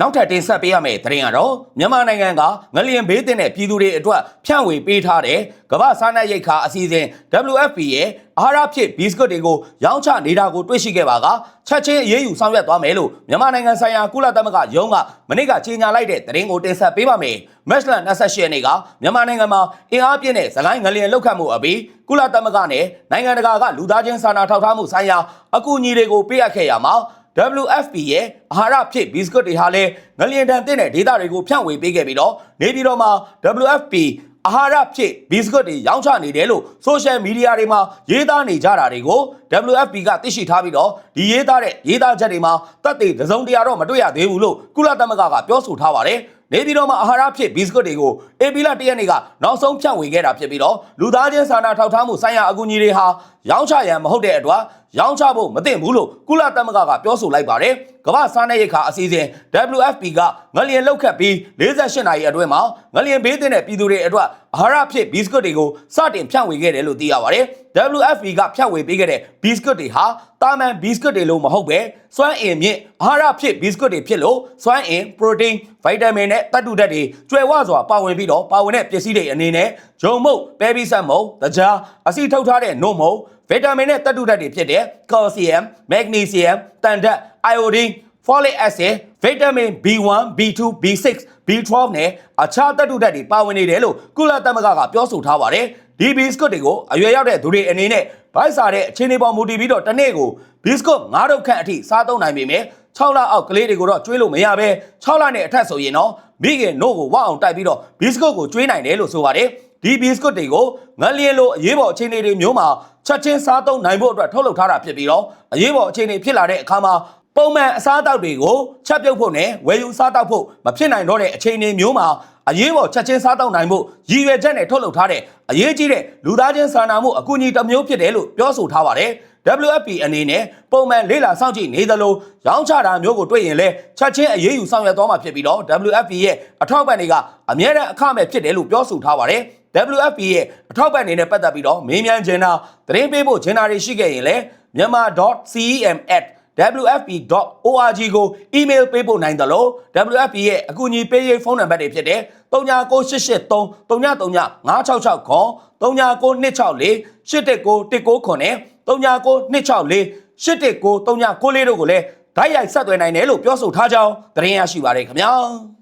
နောက်ထပ်တင်ဆက်ပေးရမယ့်သတင်းကတော့မြန်မာနိုင်ငံကငလျင်ဘေးတင်တဲ့ပြည်သူတွေအတွက်ဖြန့်ဝေပေးထားတဲ့ကမ္ဘာစားနပ်ရိက္ခာအစီအစဉ် WFP ရဲ့အာဟာရဖြစ်ဘီစကွတ်တွေကိုရောင်းချနေတာကိုတွေ့ရှိခဲ့ပါကချက်ချင်းအရေးယူဆောင်ရွက်သွားမယ်လို့မြန်မာနိုင်ငံဆိုင်ရာကုလသမဂ္ဂရုံးကမနေ့ကကြေညာလိုက်တဲ့သတင်းကိုတင်ဆက်ပေးပါမယ်။မက်စလန်28ရက်နေ့ကမြန်မာနိုင်ငံမှာအင်အားပြည့်တဲ့ဇလိုင်းငလျင်လောက်ခတ်မှုအပြီးကုလသမဂ္ဂနဲ့နိုင်ငံတကာကလူသားချင်းစာနာထောက်ထားမှုဆိုင်ရာအကူအညီတွေကိုပေးအပ်ခဲ့ရမှာ WFP ရဲ့အာဟာရဖြစ်ဘီစကွတ်တွေဟာလည်းငလျင်တန်တဲ့ဒေသတွေကိုဖြန့်ဝေပေးခဲ့ပြီးတော့နေပြည်တော်မှာ WFP အာဟာရဖြစ်ဘီစကွတ်တွေရောင်းချနေတယ်လို့ဆိုရှယ်မီဒီယာတွေမှာရေးသားနေကြတာတွေကို WFP ကသိရှိထားပြီးတော့ဒီရေးသားတဲ့ရေးသားချက်တွေမှာတက်သေးတစ်စုံတရာတော့မတွေ့ရသေးဘူးလို့ကုလသမဂ္ဂကပြောဆိုထားပါတယ် နေပြည်တော်မှာအာဟာရဖြစ်ဘီစကွတ်တွေကိုအေပီလာတရက်နေ့ကနောက်ဆုံးဖြန့်ဝေခဲ့တာဖြစ်ပြီးတော့လူသားချင်းစာနာထောက်ထားမှုဆိုင်ရာအကူအညီတွေဟာရောင်းချရန်မဟုတ်တဲ့အတွက်ရောင်းချဖို့မသင့်ဘူးလို့ကုလသမဂ္ဂကပြောဆိုလိုက်ပါတယ်ကမ္ဘာစားနပ်ရိက္ခာအစီအစဉ် WFP ကငလျင်လောက်ခတ်ပြီး48နာရီအတွင်းမှာငလျင်ဘေးတင်တဲ့ပြည်သူတွေအတွက် အာဟာရဖြစ်ဘီစကွတ်တွေကိုစတင်ဖြန့်ဝေခဲ့တယ်လို့သိရပါတယ် WFP ကဖြန့်ဝေပေးခဲ့တဲ့ဘီစကွတ်တွေဟာတာမန်ဘီစကွတ်တွေလို့မဟုတ်ပဲစွမ်းအင်မြင့်အာဟာရဖြစ်ဘီစကွတ်တွေဖြစ်လို့စွမ်းအင်ပရိုတိန်းဗိုက်တာမင်နဲ့သတ္တုဓာတ်တွေကျွယ်ဝစွာပါဝင်ပြီးတော့ပါဝင်တဲ့ပစ္စည်းတွေအနေနဲ့ဂျုံမုတ်ပဲပီဆက်မုတ်တကြားအဆီထုတ်ထားတဲ့နို့မုတ်ဗီတာမင်နဲ့သတ္တုဓာတ်တွေဖြစ်တဲ့ကာလ်ဆီယမ်မက်ဂနီဆီယမ်တန်ဓာတ်အိုင်အိုဒင်း folic acid vitamin B1 B2 B6 B12 နဲ့အခြားသတ္တုဓာတ်တွေပါဝင်နေတယ်လို့ကုလသမဂ္ဂကပြောဆိုထားပါတယ်ဒီဘီစကွတ်တွေကိုအရွယ်ရောက်တဲ့သူတွေအနေနဲ့ဗိုက်စားတဲ့အခြေအနေပေါ်မူတည်ပြီးတော့တစ်နေ့ကိုဘီစကွတ်9တော့ခန့်အထိစားသုံးနိုင်ပေမဲ့6လအောက်ကလေးတွေကိုတော့ကျွေးလို့မရပဲ6လနဲ့အထက်ဆိုရင်တော့မိခင်နို့ကိုဝအောင်တိုက်ပြီးတော့ဘီစကွတ်ကိုကျွေးနိုင်တယ်လို့ဆိုပါတယ်ဒီဘီစကွတ်တွေကိုငလျင်လိုအရေးပေါ်အခြေအနေတွေမျိုးမှာချက်ချင်းစားသုံးနိုင်ဖို့အတွက်ထုတ်လုပ်ထားတာဖြစ်ပြီးတော့အရေးပေါ်အခြေအနေဖြစ်လာတဲ့အခါမှာ ပုံမှန်အစားအသောက်တွေကိုချက်ပြုတ်ဖို့နဲ့ဝယ်ယူစားတောက်ဖို့မဖြစ်နိုင်တော့တဲ့အခြေအနေမျိုးမှာအရေးပေါ်ချက်ချင်းစားတောက်နိုင်ဖို့ရည်ရွယ်ချက်နဲ့ထုတ်လုပ်ထားတဲ့အရေးကြီးတဲ့လူသားချင်းစာနာမှုအကူအညီတစ်မျိုးဖြစ်တယ်လို့ပြောဆိုထားပါတယ်။ WFP အနေနဲ့ပုံမှန်လေးလာစောင့်ကြည့်နေသလိုရောင်းချတာမျိုးကိုတွေ့ရင်လည်းချက်ချင်းအရေးယူဆောင်ရွက်သွားမှာဖြစ်ပြီးတော့ WFP ရဲ့အထောက်ပံ့တွေကအမြဲတမ်းအခမဲ့ဖြစ်တယ်လို့ပြောဆိုထားပါတယ်။ WFP ရဲ့အထောက်ပံ့တွေနဲ့ပတ်သက်ပြီးတော့မေးမြန်းခြင်းတာသတင်းပေးဖို့ခြင်းတာတွေရှိခဲ့ရင်လည်း myanmar.cem@wfp.org ကို email ပေးပို့နိုင်တယ်လို့ WFP ရဲ့အကူအညီပေးရေးဖုန်းနံပါတ်တွေဖြစ်တဲ့399883 393966ခေါ်399264 81919နဲ့399264 8193994တို့ကိုလည်းဓာတ်ရိုက်ဆက်သွယ်နိုင်တယ်လို့ပြောဆိုထားကြောင်းသတင်းရရှိပါရခင်ဗျာ